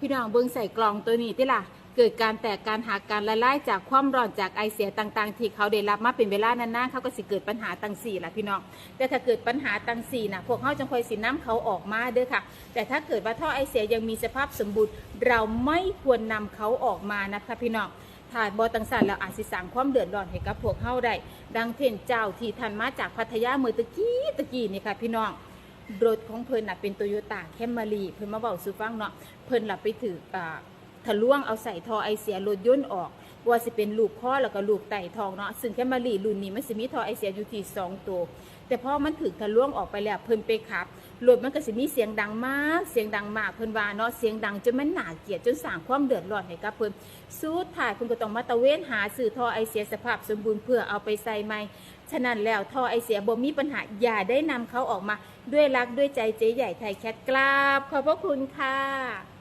พี่น้องเบิ่งใส่กล่องตัวนี้ติล่ะ เกิดการแตกการหักการละลายจากความร้อนจากไอเสียต่างๆ ที่เขาได้รับมาเป็นเวลานานๆเขาก็สิเกิดปัญหาตังสี่ล่ะพี่น้อง แต่ถ้าเกิดปัญหาตังสี่นะพวกเขาจังคอยสิน้ำเขาออกมาเด้อค่ะ แต่ถ้าเกิดว่าท่อไอเสียยังมีสภาพสมบูรณ์เราไม่ควรนำเขาออกมานะคะพี่น้องถ้ายบอตังสันแล้วอาจสิสร้างความเดือดร้อนให้กับพวกเขาได้ ดังเทนเจ้าที่ทันมาจากพัทยาเมื่อตะกี้ตะกี้นี่ค่ะพี่น้อง รถของเพิ่นน่ะเป็นโตโยต้าแคมรีเพิ่นมาเว้าสู่ฟังเนาะเพิ่นล่ะไปถืออ่าทะลวงเอาใส่ท่อไอเสียรถยนต์ออก ว่าสิเป็นลูกข้อแล้วก็ลูกไตทองเนาะซึ่งแคมรีรุ่นนี้มันสิมีทอไอเสียอยู่ที่2ตัวแต่พอมันถึกทะลวงออกไปแล้วเพิ่นไปขับรถมันก็สิมีเสียงดังมาก เสียงดังมากเพิ่นว่าเนาะเสียงดังจนมันหนาเกลียดจนสร้างความเดือดร้อนให้กับเพิ่นสุดท้ายเพิ่นก็ต้องมาตะเวนหาซื้อทอไอเสียสภาพสมบูรณ์เพื่อเอาไปใส่ใหม่ฉะนั้นแล้วทอไอเสียบ่มีปัญหาอย่าได้นำเขาออกมาด้วยรักด้วยใจเจ๊ใหญ่ไทยแคทกราบขอบพระคุณค่ะ